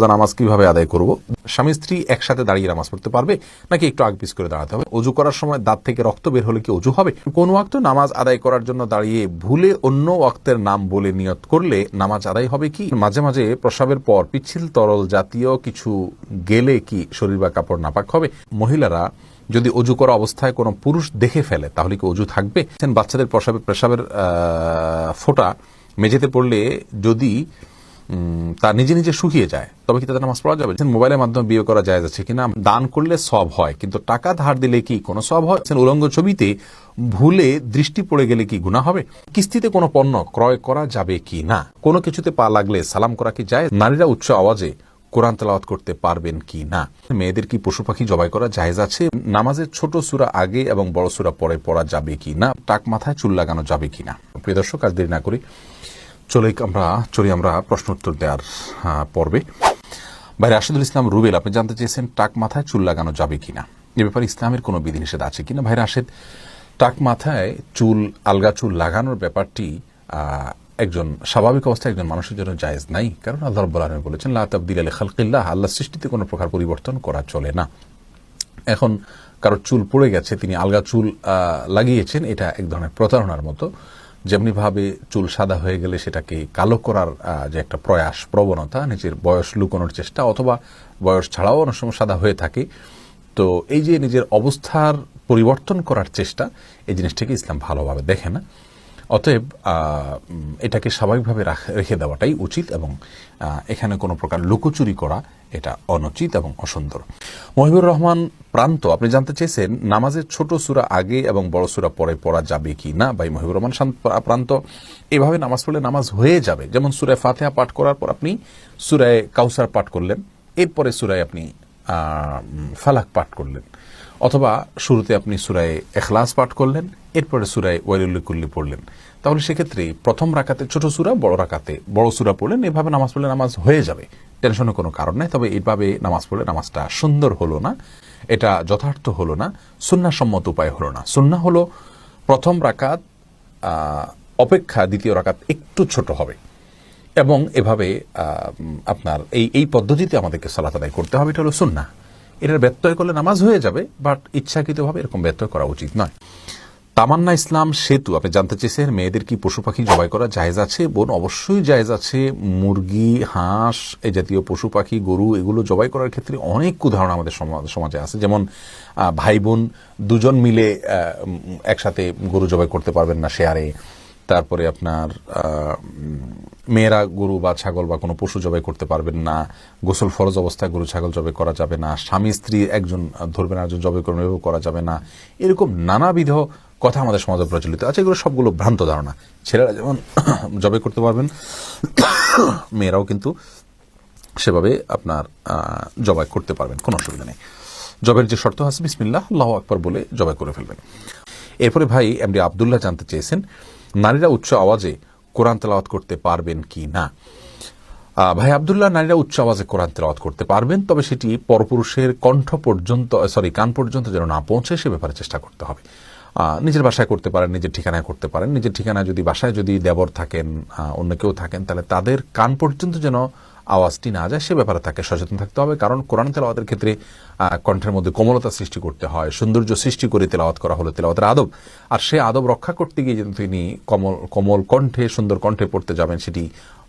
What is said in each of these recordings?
নামাজ কীভাবে আদায় করব? স্বামী স্ত্রী একসাথে দাঁড়িয়ে নামাজ পড়তে পারবে? নাকি একটু আগ পিছ করে দাঁড়াতে হবে? অজু করার সময় দাঁত থেকে রক্ত বের হলে কি অজু হবে? কোন ওয়াক্ত নামাজ আদায় করার জন্য দাঁড়িয়ে ভুলে অন্য ওয়াক্তের নাম বলে নিয়ত করলে নামাজ আদায় হবে কি? মাঝে মাঝে প্রসাবের পর পিচ্ছিল তরল জাতীয় কিছু গেলে কি শরীর বা কাপড় নাপাক হবে? মহিলারা যদি অজু করা অবস্থায় কোনো পুরুষ দেখে ফেলে তাহলে কি অজু থাকবে? বাচ্চাদের প্রসাবে প্রসাবের আহ, ফোঁটা মেঝেতে পড়লে যদি উম, তা নিজে নিজে শুকিয়ে যায়। তবে কি তাদের নামাজ পড়া যাবে? মোবাইলের মাধ্যমে বিয়ে করা যায় যাচ্ছে কিনা? দান করলে সব হয় কিন্তু টাকা ধার দিলে কি কোনো সব হয়? উলঙ্গ ছবিতে ভুলে দৃষ্টি পড়ে গেলে কি গুণা হবে? কিস্তিতে কোনো পণ্য ক্রয় করা যাবে কি না? কোনো কিছুতে পা লাগলে সালাম করা কি যায় নারীরা উচ্চ আওয়াজে কোরআন তেলাওয়াত করতে পারবেন কি না? মেয়েদের কি পশু পাখি জবাই করা জায়েজ আছে? নামাজের ছোট সুরা আগে এবং বড় সুরা পরে পড়া যাবে কি না? টাক মাথায় চুল লাগানো যাবে কি না? প্রিয় দর্শক আজ দেরি না করি চলে আমরা, চলি আমরা প্রশ্ন উত্তর দেওয়ার পর্বে। ভাই রাশিদুল ইসলাম রুবেল, আপনি জানতে চেয়েছেন টাক মাথায় চুল লাগানো যাবে কিনা? এ ব্যাপারে ইসলামের কোনো বিধিনিষেধ আছে কিনা? ভাই রাশেদ, টাক মাথায় চুল, আলগা চুল লাগানোর ব্যাপারটি একজন স্বাভাবিক অবস্থায় একজন মানুষের জন্য জায়েজ নাই, কারণ আল্লাহ রব্বুল আলমী বলেছেন, লা তাবদিল আলী খালকিল্লাহ আল্লাহ সৃষ্টিতে কোনো প্রকার পরিবর্তন করা চলে না। এখন কারোর চুল পড়ে গেছে, তিনি আলগা চুল লাগিয়েছেন, এটা এক ধরনের প্রতারণার মতো। যেমনিভাবে চুল সাদা হয়ে গেলে সেটাকে কালো করার যে একটা প্রয়াস, প্রবণতা, নিজের বয়স লুকোনোর চেষ্টা, অথবা বয়স ছাড়াও অনেক সময় সাদা হয়ে থাকে, তো এই যে নিজের অবস্থার পরিবর্তন করার চেষ্টা, এই জিনিসটাকে ইসলাম ভালোভাবে দেখে না। অতএব এটাকে স্বাভাবিকভাবে রাখ- দেওয়াটাই উচিত এবং এখানে কোনো প্রকার লুকোচুরি করা এটা অনুচিত এবং অসুন্দর। মহিবুর রহমান প্রান্ত, আপনি জানতে চেয়েছেন নামাজের ছোট সুরা আগে এবং বড় সুরা পরে পড়া যাবে কি না? ভাই মহিবুর রহমান প্রান্ত, এভাবে নামাজ পড়লে নামাজ হয়ে যাবে। যেমন সুরায় ফাতেহা পাঠ করার পর আপনি সুরায় কাউসার পাঠ করলেন, এরপরে সুরায় আপনি ফালাক পাঠ করলেন। অথবা শুরুতে আপনি সুরায় এখলাস পাঠ করলেন, এরপরে সুরায় ওয়াইলুল্লিকুল্লি পড়লেন। তাহলে সেক্ষেত্রে প্রথম রাকাতে ছোট সুরা, বড় রাকাতে বড় সুরা পড়লেন, এভাবে নামাজ পড়লে নামাজ হয়ে যাবে। টেনশনের কোনো কারণ নেই, তবে এইভাবে নামাজ পড়লে নামাজটা সুন্দর হলো না, এটা যথার্থ হলো না, সুন্নাসম্মত উপায় হলো না। সুন্না হলো প্রথম রাকাত অপেক্ষা দ্বিতীয় রাকাত একটু ছোট হবে। এবং এভাবে আপনার এই এই পদ্ধতিতে আমাদেরকে সালাত আদায় করতে হবে, এটা হলো সুন্না। এটার ব্যত্যয় করলে নামাজ হয়ে যাবে বাট ইচ্ছাকৃতভাবে এরকম ব্যত্যয় করা উচিত নয়। তামান্না ইসলাম সেতু, আপনি জানতে চেয়েছেন মেয়েদের কি পশু পাখি জবাই করা জায়েজ আছে? বোন, অবশ্যই জায়েজ আছে। মুরগি, হাঁস এই জাতীয় পশু পাখি, গরু, এগুলো জবাই করার ক্ষেত্রে অনেক উদাহরণ আমাদের সমা- সমাজে আছে। যেমন ভাই বোন দুজন মিলে একসাথে গরু জবাই করতে পারবেন না শেয়ারে। তারপরে আপনার মেয়েরা গরু বা ছাগল বা কোনো পশু জবাই করতে পারবেন না। গোসল ফরজ অবস্থায় গরু ছাগল জবাই করা যাবে না। স্বামী, স্ত্রী একজন ধরবেন একজন জবাই করবেন, এভাবে করা যাবে না। এরকম নানাবিধ কথা আমাদের সমাজে প্রচলিত আছে। এগুলো সবগুলো ভ্রান্ত ধারণা। ছেলেরা যেমন জবাই করতে পারবেন, মেয়েরাও কিন্তু সেভাবে আপনার জবাই করতে পারবেন, কোনো অসুবিধা নেই। জবের যে শর্ত আছে, বিসমিল্লাহ, আল্লাহ আকবর বলে জবাই করে ফেলবেন। এরপরে ভাই এমডি আবদুল্লাহ জানতে চেয়েছেন, নারীরা উচ্চ আওয়াজে কোরআন তেলাওয়াত করতে পারবেন কি না? ভাই আবদুল্লাহ, নারীরা উচ্চ আওয়াজে কোরআন তেলাওয়াত করতে পারবেন, তবে সেটি পরপুরুষের কণ্ঠ পর্যন্ত সরি কান পর্যন্ত যেন না পৌঁছে, সে ব্যাপারে চেষ্টা করতে হবে। নিজের বাসায় করতে পারেন, নিজের ঠিকানায় করতে পারেন। নিজের ঠিকানায় যদি বাসায় যদি দেবর থাকেন অন্য কেউ থাকেন, তাহলে তাদের কান পর্যন্ত যেন আওয়াজটি না যায়, সে ব্যাপারে তাকে সচেতন থাকতে হবে। কারণ কোরআন তেলাওয়াতের ক্ষেত্রে কণ্ঠের মধ্যে কোমলতা সৃষ্টি করতে হয়, সৌন্দর্য সৃষ্টি করে তেলাওয়াত করা হলো তেলাওয়াতের আদব। আর সে আদব রক্ষা করতে গিয়ে যদি তিনি কমল, কোমল কণ্ঠে, সুন্দর কণ্ঠে পড়তে যাবেন, সেটি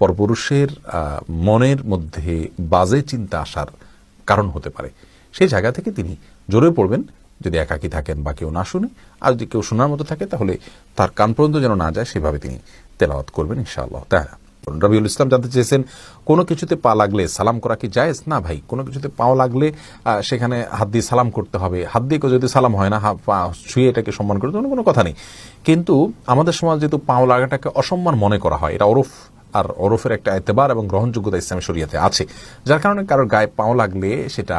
পরপুরুষের মনের মধ্যে বাজে চিন্তা আসার কারণ হতে পারে। সেই জায়গা থেকে তিনি জোরে পড়বেন, যদি একাকি থাকেন বা কেউ না শুনে। আর যদি কেউ শোনার মতো থাকে, তাহলে তার কান পর্যন্ত যেন না যায়, সেভাবে তিনি তেলাওয়াত করবেন, ইনশাআল্লাহ তাহলে রবিউল ইসলাম জানতে চেয়েছেন, কোনো কিছুতে পা লাগলে সালাম করা কি জায়েজ? না ভাই, কোনো কিছুতে পাও লাগলে সেখানে হাত দিয়ে সালাম করতে হবে। হাত দিয়ে যদি সালাম হয় না পা ছুঁয়ে এটাকে সম্মান করতে কোনো কথা নেই। কিন্তু আমাদের সমাজ যেহেতু পাও লাগাটাকে অসম্মান মনে করা হয়, এটা ওরফ আর ওরফের একটা এতেবার এবং গ্রহণযোগ্যতা ইসলামী শরিয়াতে আছে। যার কারণে কারোর গায়ে পাও লাগলে সেটা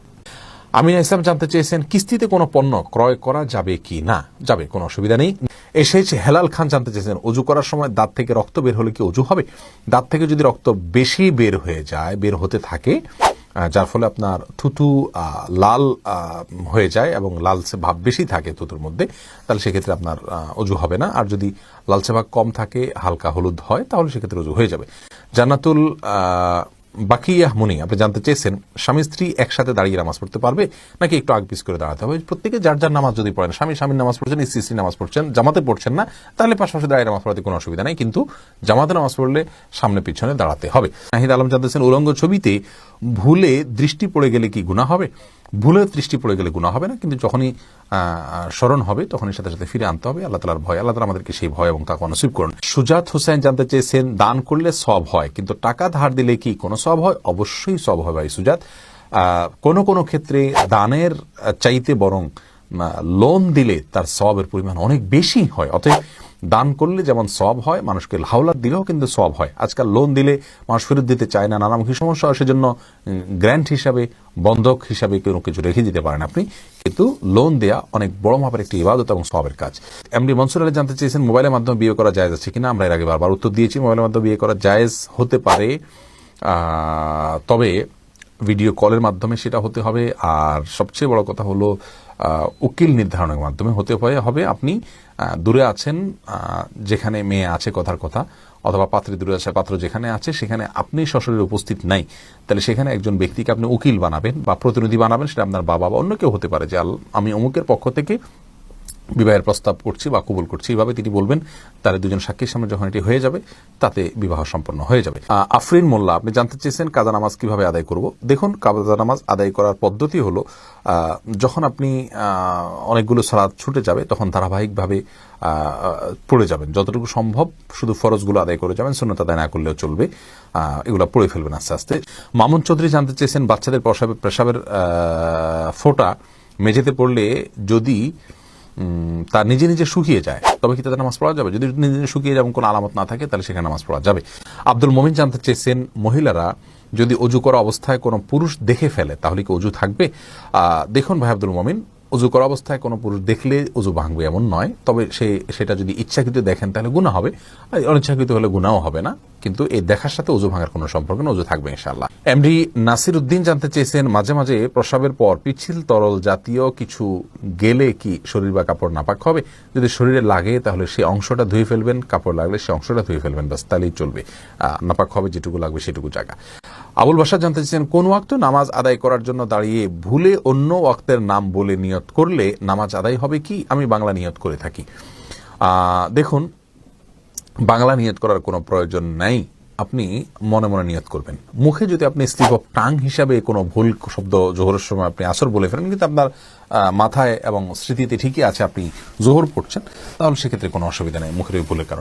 আমিনা ইসলাম জানতে চেয়েছেন, কিস্তিতে কোনো পণ্য ক্রয় করা যাবে কি না? যাবে, কোনো অসুবিধা নেই। এসেছ হেলাল খান জানতে চেয়েছেন অজু করার সময় দাঁত থেকে রক্ত বের হলে কি অজু হবে? দাঁত থেকে যদি রক্ত বেশি বের হয়ে যায়, বের হতে থাকে যার ফলে আপনার থুতু লাল হয়ে যায় এবং লালচে ভাব বেশি থাকে থুতুর মধ্যে, তাহলে সেক্ষেত্রে আপনার অজু হবে না। আর যদি লালচে ভাব কম থাকে, হালকা হলুদ হয়, তাহলে সেক্ষেত্রে অজু হয়ে যাবে। জান্নাতুল বাকিয়াহ মনি, আপনি জানতে চেয়েছেন, স্বামী স্ত্রী একসাথে দাঁড়িয়ে নামাজ পড়তে পারবে? নাকি একটু আগ পিস করে দাঁড়াতে হবে? প্রত্যেকে যার যার নামাজ যদি পড়েন, স্বামী স্বামীর নামাজ পড়ছেন, স্ত্রী স্ত্রী নামাজ পড়ছেন, জামাতে পড়ছেন না, তাহলে পাশাপাশি দাঁড়িয়ে নামাজ পড়াতে কোনো অসুবিধা নেই, কিন্তু জামাতে নামাজ পড়লে সামনে পিছনে দাঁড়াতে হবে। নাহিদ আলম জানতেছেন উলঙ্গ ছবিতে ভুলে দৃষ্টি পড়ে গেলে কি গুণা হবে? ভুলে দৃষ্টি পড়ে গেলে গুণা হবে না, কিন্তু যখনই স্মরণ হবে, তখনই সাথে সাথে ফিরে আনতে হবে। আল্লাহ তালার ভয়, আল্লাহ তালা আমাদেরকে সেই ভয় এবং তাকে নসিব করুন। সুজাত হোসেন জানতে চেয়েছেন, দান করলে সব হয়, কিন্তু টাকা ধার দিলে কি কোনো সব হয়? অবশ্যই সব হয় ভাই সুজাত। কোনো কোনো ক্ষেত্রে দানের চাইতে বরং লোন দিলে তার সবের পরিমাণ অনেক বেশি হয়। অতএব দান করলে যেমন সব হয়, মানুষকে হাওলাত দিলেও কিন্তু সব হয়। আজকাল লোন দিলে মানুষ ফেরত দিতে চায় না নানামুখী সমস্যা হয়, সেজন্য গ্র্যান্ট হিসাবে, বন্ধক হিসাবে কোনো কিছু রেখে দিতে পারেন আপনি। কিন্তু লোন দেয়া অনেক বড় মাপের একটি ইবাদত এবং সবের কাজ। এমডি মনসুর আলী জানতে চেয়েছেন, মোবাইলের মাধ্যমে বিয়ে করা জায়েজ আছে কিনা? আমরা এর আগে বারবার উত্তর দিয়েছি, মোবাইলের মাধ্যমে বিয়ে করা জায়েজ হতে পারে। তবে ভিডিও কলের মাধ্যমে সেটা হতে হবে। আর সবচেয়ে বড় কথা হলো উকিল নির্ধারণের মাধ্যমে হতে পারে, হবে আপনি দূরে আছেন যেখানে মেয়ে আছে কথার কথা, অথবা পাত্রে দূরে আছে, পাত্র যেখানে আছে, সেখানে আপনি সশরীরে উপস্থিত নাই। তাহলে সেখানে একজন ব্যক্তিকে আপনি উকিল বানাবেন বা প্রতিনিধি বানাবেন, সেটা আপনার বাবা বা অন্য কেউ হতে পারে, যে আমি অমুকের পক্ষ থেকে বিবাহের প্রস্তাব করছি বা কবুল করছি এইভাবে তিনি বলবেন তার দুজন সাক্ষীর সামনে যখন এটি হয়ে যাবে তাতে বিবাহ সম্পন্ন হয়ে যাবে। আফরিন মোল্লা আপনি জানতে চেয়েছেন কাজা নামাজ কীভাবে আদায় করব? দেখুন কাজা নামাজ আদায় করার পদ্ধতি হলো যখন আপনি অনেকগুলো সালাদ ছুটে যাবে তখন ধারাবাহিকভাবে পড়ে যাবেন। যতটুকু সম্ভব শুধু ফরজগুলো আদায় করে যাবেন শূন্যত আদায় না করলেও চলবে। এগুলো পড়ে ফেলবেন আস্তে আস্তে। মামুন চৌধুরী জানতে চেয়েছেন বাচ্চাদের প্রসাবের আহ, ফোঁটা মেঝেতে পড়লে যদি তা নিজে নিজে শুকিয়ে যায়। তবে কি তাদের নামাজ পড়া যাবে? যদি নিজে নিজে শুকিয়ে যায় এবং কোনো আলামত না থাকে, তাহলে সেখানে নামাজ পড়া যাবে। আব্দুল মমিন জানতে চেয়েছেন, মহিলারা যদি অজু করা অবস্থায় কোনো পুরুষ দেখে ফেলে, তাহলে কি অজু থাকবে? দেখুন ভাই আব্দুল মমিন অজু করা অবস্থায় কোনো পুরুষ দেখলে অজু ভাঙবে এমন নয়। তবে সে, সেটা যদি ইচ্ছাকৃত দেখেন, তাহলে গুণা হবে। অনিচ্ছাকৃত হলে গুণাও হবে না। কিন্তু এই দেখার সাথে অজু ভাঙার কোনো সম্পর্ক না অজু থাকবে ইনশাল্লাহ এমডি নাসির উদ্দিন জানতে চেয়েছেন, মাঝে মাঝে প্রসাবের পর পিছিল তরল জাতীয় কিছু গেলে কি শরীর বা কাপড় নাপাক হবে? যদি শরীরে লাগে, তাহলে সেই অংশটা ধুয়ে ফেলবেন। কাপড় লাগলে সেই অংশটা ধুয়ে ফেলবেন। বাস তাহলেই চলবে। নাপাক হবে যেটুকু লাগবে সেটুকু জায়গা। আবুল বাসা জানতে চেয়েছেন, কোন ওয়াক্ত নামাজ আদায় করার জন্য দাঁড়িয়ে ভুলে অন্য ওয়াক্তের নাম বলে নিয়ত করলে নামাজ আদায় হবে কি? আমি বাংলা নিয়ত করে থাকি। দেখুন, বাংলা নিয়ত করার কোনো প্রয়োজন নাই। আপনি মনে মনে নিয়ত করবেন। মুখে যদি আপনি স্লিপ অফ টাং হিসাবে কোনো ভুল শব্দ জোহরের সময় আপনি আসর বলে ফেলেন, কিন্তু আপনার মাথায় এবং স্মৃতিতে ঠিকই আছে আপনি জোহর পড়ছেন, তাহলে সেক্ষেত্রে কোনো অসুবিধা নেই মুখের ভুলের কারণে।